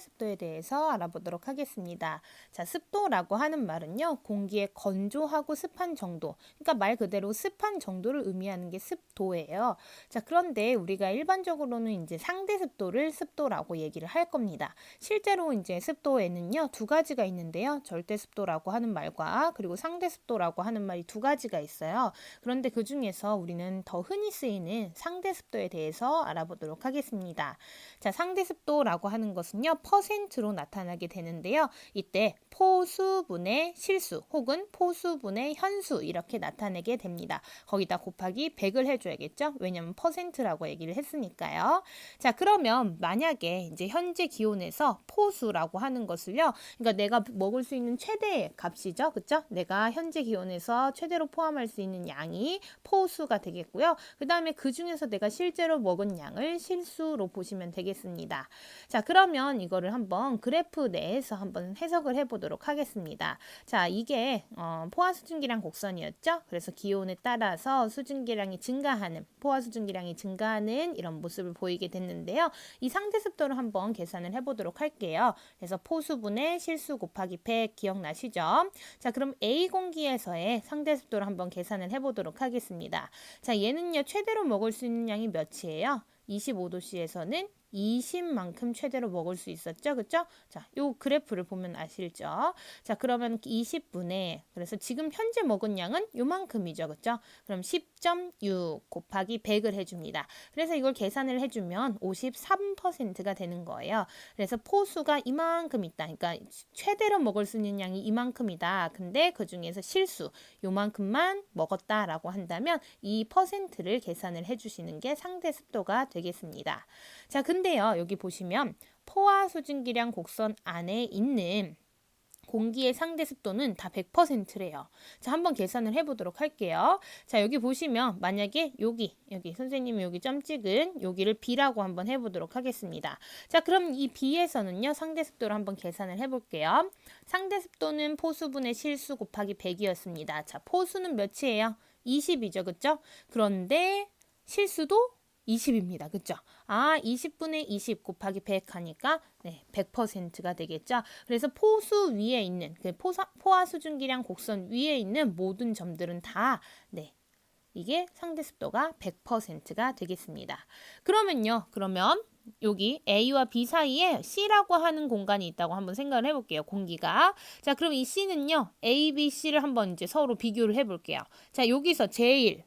습도에 대해서 알아보도록 하겠습니다. 자, 습도라고 하는 말은요, 공기의 건조하고 습한 정도. 그러니까 말 그대로 습한 정도를 의미하는 게 습도예요. 자, 그런데 우리가 일반적으로는 이제 상대 습도를 습도라고 얘기를 할 겁니다. 실제로 이제 습도에는요, 두 가지가 있는데요. 절대 습도라고 하는 말과 그리고 상대 습도라고 하는 말이 두 가지가 있어요. 그런데 그 중에서 우리는 더 흔히 쓰이는 상대 습도에 대해서 알아보도록 하겠습니다. 자, 상대 습도라고 하는 것은요, 퍼센트로 나타나게 되는데요. 이때 포수분의 실수 혹은 포수분의 현수 이렇게 나타내게 됩니다. 거기다 곱하기 100을 해줘야겠죠? 왜냐면 퍼센트라고 얘기를 했으니까요. 자, 그러면 만약에 이제 현재 기온에서 포수라고 하는 것을요, 그러니까 내가 먹을 수 있는 최대 값이죠, 그쵸? 내가 현재 기온에서 최대로 포함할 수 있는 양이 포수가 되겠고요. 그 다음에 그 중에서 내가 실제로 먹은 양을 실수로 보시면 되겠습니다. 자, 그러면 이 거를 한번 그래프 내에서 한번 해석을 해보도록 하겠습니다. 자, 이게 어, 포화 수증기량 곡선이었죠. 그래서 기온에 따라서 수증기량이 증가하는 포화 수증기량이 증가하는 이런 모습을 보이게 됐는데요. 이 상대 습도를 한번 계산을 해보도록 할게요. 그래서 포수분의 실수 곱하기 100 기억나시죠? 자, 그럼 A 공기에서의 상대 습도를 한번 계산을 해보도록 하겠습니다. 자, 얘는요 최대로 먹을 수 있는 양이 몇이에요? 25도씨에서는 20만큼 최대로 먹을 수 있었죠. 그쵸? 자, 요 그래프를 보면 아실죠? 자, 그러면 20분에, 그래서 지금 현재 먹은 양은 요만큼이죠. 그쵸? 그럼 10.6 곱하기 100을 해줍니다. 그래서 이걸 계산을 해주면 53%가 되는 거예요. 그래서 포수가 이만큼 있다. 그러니까 최대로 먹을 수 있는 양이 이만큼이다. 근데 그 중에서 실수, 요만큼만 먹었다라고 한다면 이 퍼센트를 계산을 해주시는 게 상대 습도가 되겠습니다. 자, 근데 요, 여기 보시면 포화 수증기량 곡선 안에 있는 공기의 상대 습도는 다 100%래요. 자, 한번 계산을 해보도록 할게요. 자, 여기 보시면 만약에 여기, 여기 선생님이 여기 점 찍은 여기를 B라고 한번 해보도록 하겠습니다. 자, 그럼 이 B에서는요, 상대 습도를 한번 계산을 해볼게요. 상대 습도는 포수분의 실수 곱하기 100이었습니다. 자, 포수는 몇이에요? 20이죠, 그쵸? 그런데 실수도 20입니다. 그죠? 아, 20분의 20 곱하기 100 하니까 네, 100%가 되겠죠? 그래서 포수 위에 있는 그 포사, 포화 수증기량 곡선 위에 있는 모든 점들은 다 네. 이게 상대 습도가 100%가 되겠습니다. 그러면요. 그러면 여기 A와 B 사이에 C라고 하는 공간이 있다고 한번 생각을 해볼게요. 공기가. 자, 그럼 이 C는요. A, B, C를 한번 이제 서로 비교를 해볼게요. 자, 여기서 제일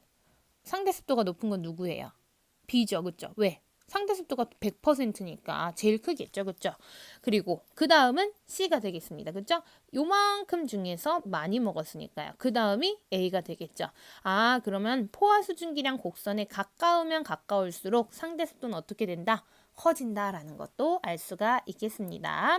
상대 습도가 높은 건 누구예요? B죠. 그죠? 왜? 상대 습도가 100%니까 제일 크겠죠. 그죠? 그리고 그 다음은 C가 되겠습니다. 그죠? 요만큼 중에서 많이 먹었으니까요. 그 다음이 A가 되겠죠. 아, 그러면 포화 수증기량 곡선에 가까우면 가까울수록 상대 습도는 어떻게 된다? 커진다라는 것도 알 수가 있겠습니다.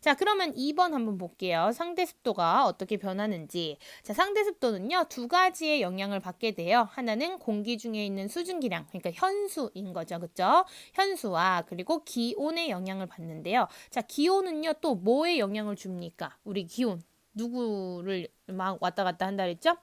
자, 그러면 2번 한번 볼게요. 상대 습도가 어떻게 변하는지. 자, 상대 습도는요, 두 가지의 영향을 받게 돼요. 하나는 공기 중에 있는 수증기량, 그러니까 현수인 거죠. 그죠? 현수와 그리고 기온의 영향을 받는데요. 자, 기온은요, 또 뭐에 영향을 줍니까? 우리 기온. 누구를 막 왔다 갔다 한다 그랬죠?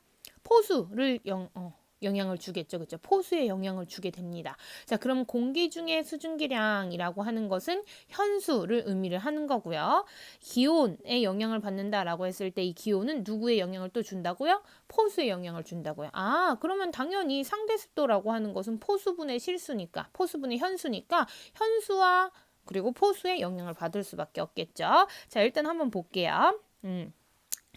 포수를 영, 어, 영향을 주겠죠. 그죠? 포수에 영향을 주게 됩니다. 자, 그럼 공기 중의 수증기량이라고 하는 것은 현수를 의미를 하는 거고요. 기온에 영향을 받는다라고 했을 때 이 기온은 누구의 영향을 또 준다고요? 포수의 영향을 준다고요. 아, 그러면 당연히 상대 습도라고 하는 것은 포수분의 실수니까, 포수분의 현수니까 현수와 그리고 포수의 영향을 받을 수밖에 없겠죠. 자, 일단 한번 볼게요. 음.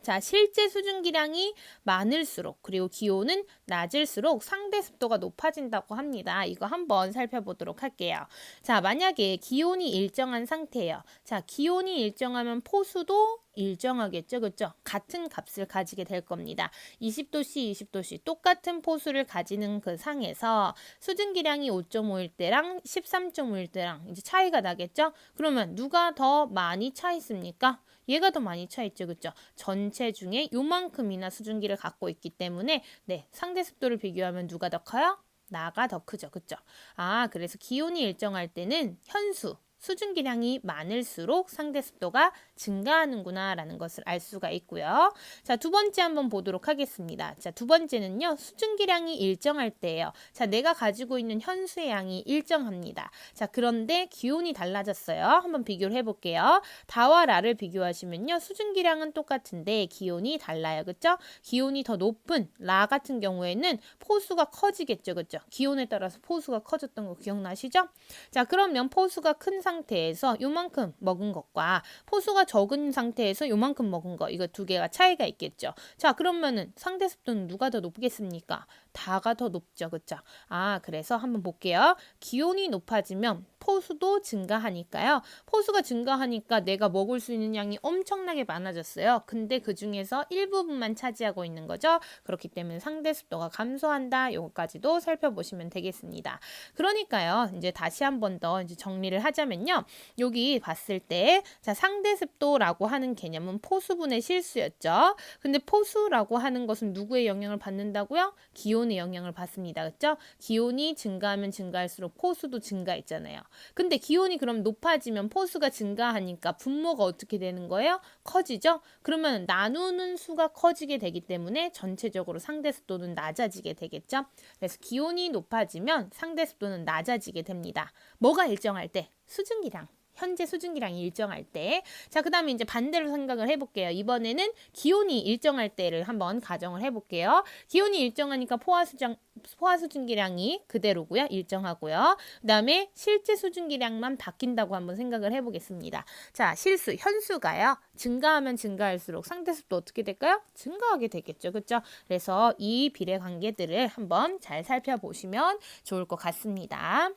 자, 실제 수증기량이 많을수록 그리고 기온은 낮을수록 상대 습도가 높아진다고 합니다. 이거 한번 살펴보도록 할게요. 자, 만약에 기온이 일정한 상태예요. 자, 기온이 일정하면 포수도 일정하겠죠. 그죠? 같은 값을 가지게 될 겁니다. 20도씨, 20도씨 똑같은 포수를 가지는 그 상에서 수증기량이 5.5일 때랑 13.5일 때랑 이제 차이가 나겠죠? 그러면 누가 더 많이 차 있습니까? 얘가 더 많이 차 있죠. 그죠? 전체 중에 요만큼이나 수증기를 갖고 있기 때문에 네, 상대 습도를 비교하면 누가 더 커요? 나가 더 크죠. 그죠? 아, 그래서 기온이 일정할 때는 현수 수증기량이 많을수록 상대 습도가 증가하는구나라는 것을 알 수가 있고요. 자, 두 번째 한번 보도록 하겠습니다. 자, 두 번째는요. 수증기량이 일정할 때예요. 자, 내가 가지고 있는 현수의 양이 일정합니다. 자, 그런데 기온이 달라졌어요. 한번 비교를 해 볼게요. 다와 라를 비교하시면요. 수증기량은 똑같은데 기온이 달라요. 그쵸? 기온이 더 높은 라 같은 경우에는 포수가 커지겠죠. 그쵸? 기온에 따라서 포수가 커졌던 거 기억나시죠? 자, 그러면 포수가 큰 상태에서 요만큼 먹은 것과 포수가 적은 상태에서 요만큼 먹은 거 이거 두 개가 차이가 있겠죠. 자, 그러면은 상대 습도는 누가 더 높겠습니까? 다가 더 높죠. 그쵸? 아, 그래서 한번 볼게요. 기온이 높아지면 포수도 증가하니까요. 포수가 증가하니까 내가 먹을 수 있는 양이 엄청나게 많아졌어요. 근데 그 중에서 일부분만 차지하고 있는 거죠. 그렇기 때문에 상대 습도가 감소한다. 요거까지도 살펴보시면 되겠습니다. 그러니까요. 이제 다시 한 번 더 이제 정리를 하자면요. 여기 봤을 때 자, 상대 습도라고 하는 개념은 포수분의 실수였죠. 근데 포수라고 하는 것은 누구의 영향을 받는다고요? 기온의 영향을 받습니다. 그렇죠? 기온이 증가하면 증가할수록 포수도 증가했잖아요. 근데 기온이 그럼 높아지면 포수가 증가하니까 분모가 어떻게 되는 거예요? 커지죠? 그러면 나누는 수가 커지게 되기 때문에 전체적으로 상대 습도는 낮아지게 되겠죠? 그래서 기온이 높아지면 상대 습도는 낮아지게 됩니다. 뭐가 일정할 때? 수증기량. 현재 수증기량이 일정할 때. 자, 그 다음에 이제 반대로 생각을 해볼게요. 이번에는 기온이 일정할 때를 한번 가정을 해볼게요. 기온이 일정하니까 포화수정, 포화수증기량이 그대로고요. 일정하고요. 그 다음에 실제 수증기량만 바뀐다고 한번 생각을 해보겠습니다. 자, 실수, 현수가요. 증가하면 증가할수록 상대습도 어떻게 될까요? 증가하게 되겠죠. 그렇죠? 그래서 이 비례 관계들을 한번 잘 살펴보시면 좋을 것 같습니다.